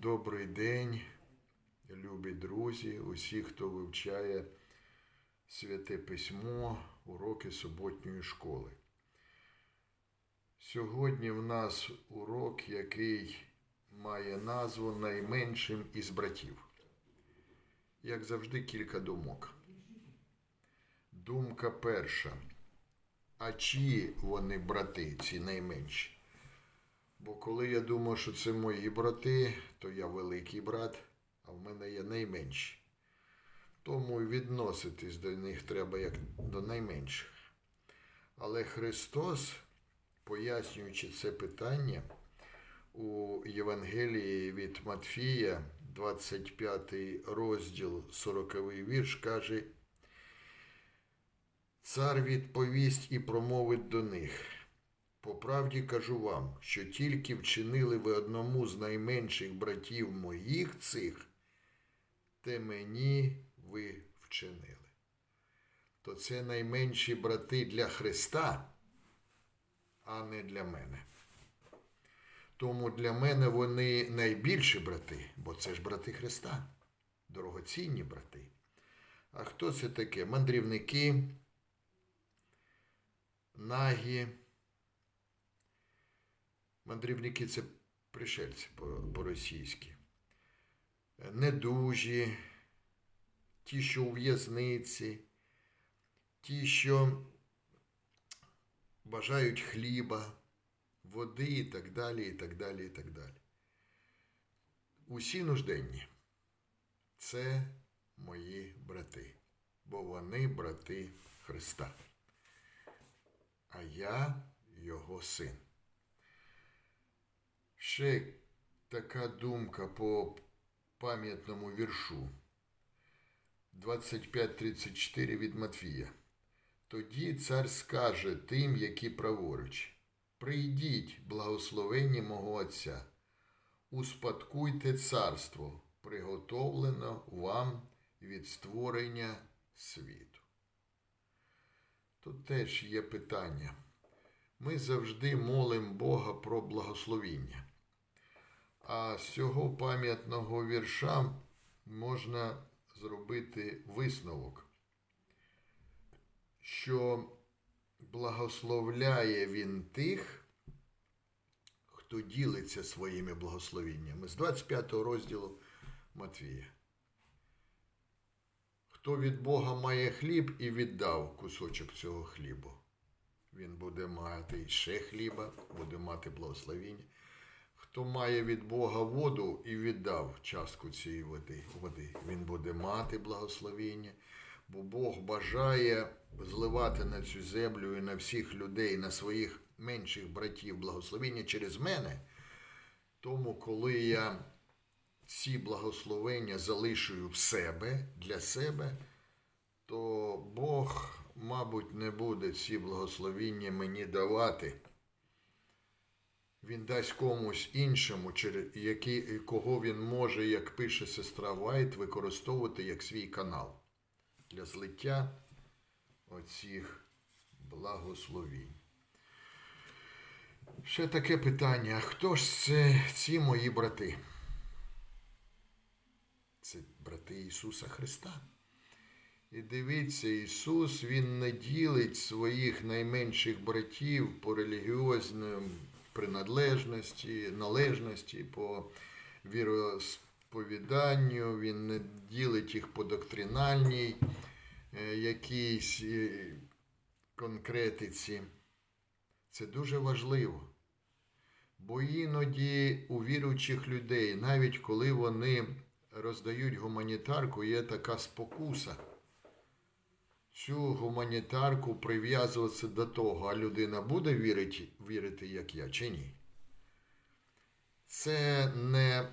Добрий день, любі друзі, усі, хто вивчає святе письмо, уроки суботньої школи. Сьогодні в нас урок, який має назву найменшим із братів. Як завжди, кілька думок. Думка перша. А чиї вони брати, ці найменші? Бо коли я думаю, що це мої брати, то я великий брат, а в мене є найменші. Тому відноситись до них треба як до найменших. Але Христос, пояснюючи це питання у Євангелії від Матфія, 25 розділ, 40 вірш, каже, Цар відповість і промовить до них. По правді кажу вам, що тільки вчинили ви одному з найменших братів моїх цих, те мені ви вчинили. То це найменші брати для Христа, а не для мене. Тому для мене вони найбільші брати, бо це ж брати Христа, дорогоцінні брати. А хто це таке? Мандрівники, нагі. Мандрівники це пришельці по- по-російськи. Недужі, ті, що у в'язниці, ті, що бажають хліба, води і так далі, і так далі, і так далі. Усі нужденні. Це мої брати, бо вони брати Христа. А я його син. Ще така думка по пам'ятному віршу 25.34 від Матвія. Тоді цар скаже тим, які праворуч: Прийдіть, благословенні мого Отця, успадкуйте царство, приготовлено вам від створення світу. Тут теж є питання. Ми завжди молимо Бога про благословіння. А з цього пам'ятного вірша можна зробити висновок, що благословляє він тих, хто ділиться своїми благословіннями. З 25 розділу Матвія. Хто від Бога має хліб і віддав кусочок цього хлібу він буде мати ще хліба, буде мати благословіння. Хто має від Бога воду і віддав частку цієї води, води, він буде мати благословіння, бо Бог бажає зливати на цю землю і на всіх людей, на своїх менших братів благословіння через мене. Тому, коли я ці благословення залишую в себе для себе, то Бог мабуть, не буде ці благословіння мені давати. Він дасть комусь іншому, який, кого він може, як пише сестра Вайт, використовувати як свій канал для злиття оцих благословінь. Ще таке питання: хто ж це ці мої брати? Це брати Ісуса Христа. І дивіться, Ісус Він не ділить своїх найменших братів по релігіозній приналежності, належності, по віросповіданню, Він не ділить їх по доктринальній е, якійсь е, конкретиці. Це дуже важливо. Бо іноді у віруючих людей, навіть коли вони роздають гуманітарку, є така спокуса цю гуманітарку прив'язуватися до того, а людина буде вірити, вірити, як я, чи ні. Це не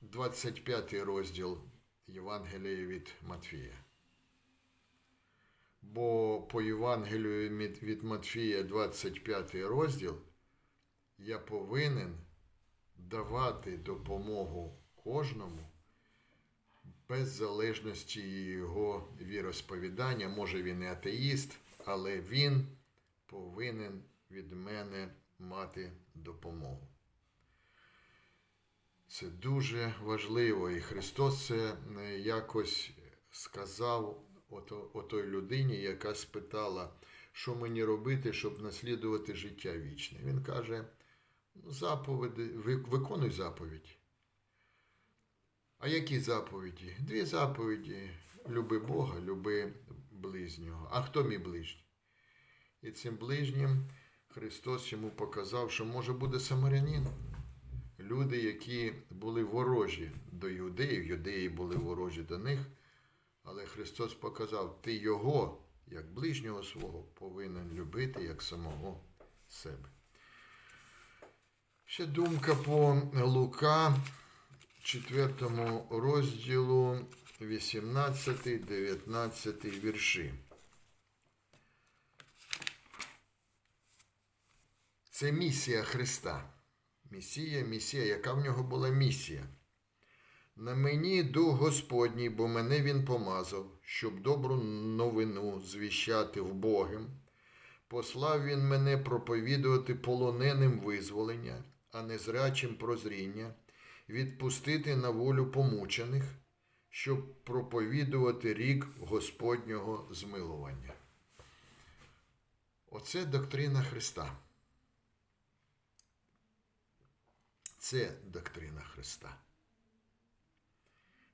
25 розділ Євангелія від Матфія. Бо по Євангелію від Матфія 25 розділ я повинен давати допомогу кожному без залежності його віросповідання, може він і атеїст, але він повинен від мене мати допомогу. Це дуже важливо. І Христос це е, якось сказав ото, отой людині, яка спитала, що мені робити, щоб наслідувати життя вічне. Він каже: «Ну, заповіди, виконуй заповідь. А які заповіді? Дві заповіді: люби Бога, люби ближнього. А хто мій ближній? І цим ближнім Христос йому показав, що може буде самарянин. Люди, які були ворожі до юдеїв, юдеї були ворожі до них, але Христос показав, ти його, як ближнього свого, повинен любити як самого себе. Ще думка по Лука, 4 розділу, 18-19 вірші. Це місія Христа. Місія, місія, яка в нього була місія? На мені дух Господній, бо мене він помазав, щоб добру новину звіщати вбогим. Послав він мене проповідувати полоненим визволення, а незрячим прозріння, відпустити на волю помучених, щоб проповідувати рік Господнього змилування. Оце доктрина Христа. Це доктрина Христа.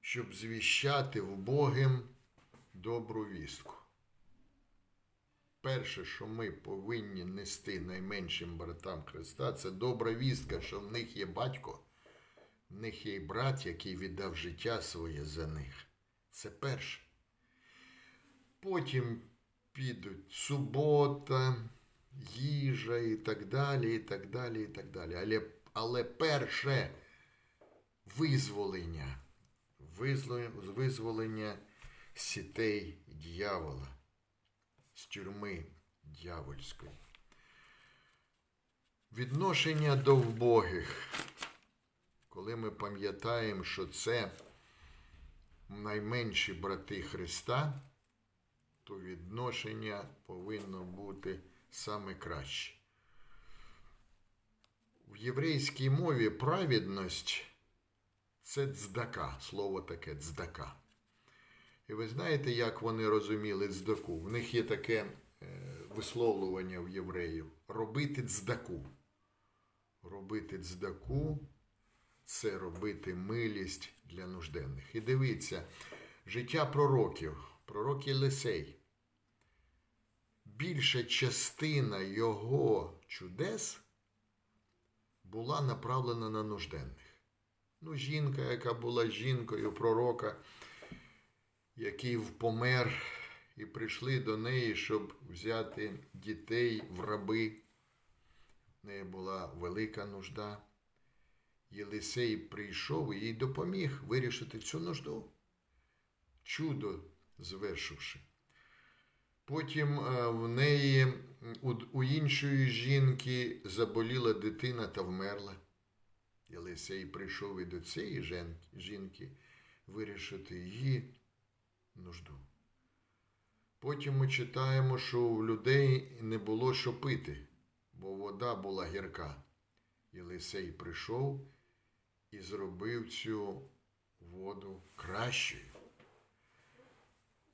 Щоб звіщати вбогим добру вістку. Перше, що ми повинні нести найменшим братам Христа, це добра вістка, що в них є батько, в них є й брат, який віддав життя своє за них. Це перше. Потім підуть субота, їжа і так далі, і так далі, і так далі. Але, але перше визволення, визволення, сітей дьявола з тюрми дьявольської. Відношення до вбогих, коли ми пам'ятаємо, що це найменші брати Христа, то відношення повинно бути саме краще. В єврейській мові праведність це цдака, слово таке цдака. І ви знаєте, як вони розуміли цдаку? В них є таке е, висловлювання в євреїв робити цдаку. Робити цдаку це робити милість для нужденних. І дивіться, життя пророків, пророк Єлисей. Більша частина його чудес була направлена на нужденних. Ну, жінка, яка була жінкою пророка, який помер, і прийшли до неї, щоб взяти дітей в раби. В неї була велика нужда. Єлисей прийшов і їй допоміг вирішити цю нужду. Чудо звершивши. Потім е, в неї у, у іншої жінки заболіла дитина та вмерла. Єлисей прийшов і до цієї жінки вирішити її нужду. Потім ми читаємо, що в людей не було що пити, бо вода була гірка. Єлисей прийшов і зробив цю воду кращою.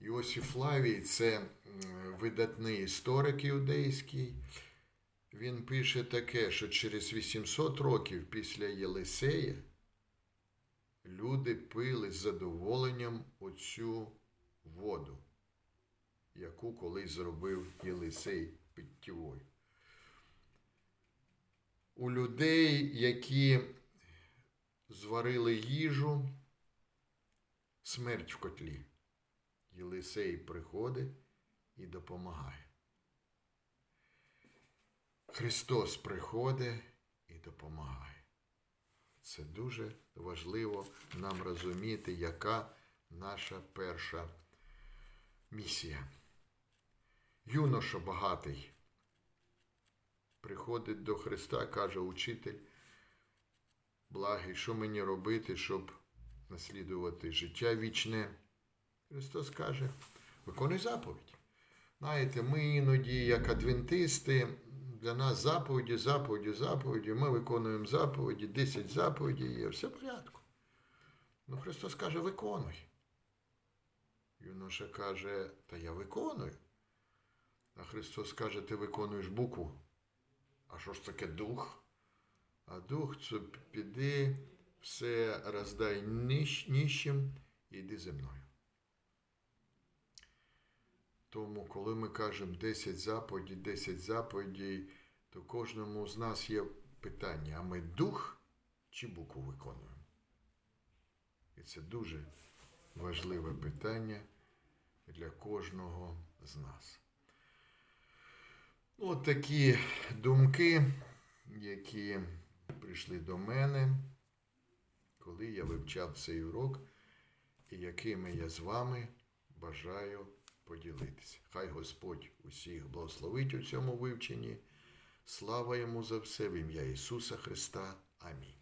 Іосиф Флавій це видатний історик іудейський. Він пише таке, що через 800 років після Єлисея люди пили з задоволенням оцю воду, яку колись зробив Єлисей питтєвою. У людей, які зварили їжу, смерть в котлі. Єлисей приходить і допомагає. Христос приходить і допомагає. Це дуже важливо нам розуміти, яка наша перша місія. Юноша багатий приходить до Христа, каже учитель, благий, що мені робити, щоб наслідувати життя вічне. Христос каже, виконуй заповідь. Знаєте, ми іноді, як адвентисти, для нас заповіді, заповіді, заповіді. Ми виконуємо заповіді, 10 заповідей є, все в порядку. Ну, Христос каже, виконуй. Юноша каже, та я виконую. А Христос каже, ти виконуєш букву. А що ж таке дух? А дух це піди, все роздай ніщ, ніщим і йди зі мною. Тому, коли ми кажемо 10 заповідей, 10 заповідей, то кожному з нас є питання, а ми дух чи букву виконуємо? І це дуже важливе питання для кожного з нас. Ну, От такі думки, які прийшли до мене, коли я вивчав цей урок, і якими я з вами бажаю поділитися. Хай Господь усіх благословить у цьому вивченні. Слава йому за все в ім'я Ісуса Христа. Амінь.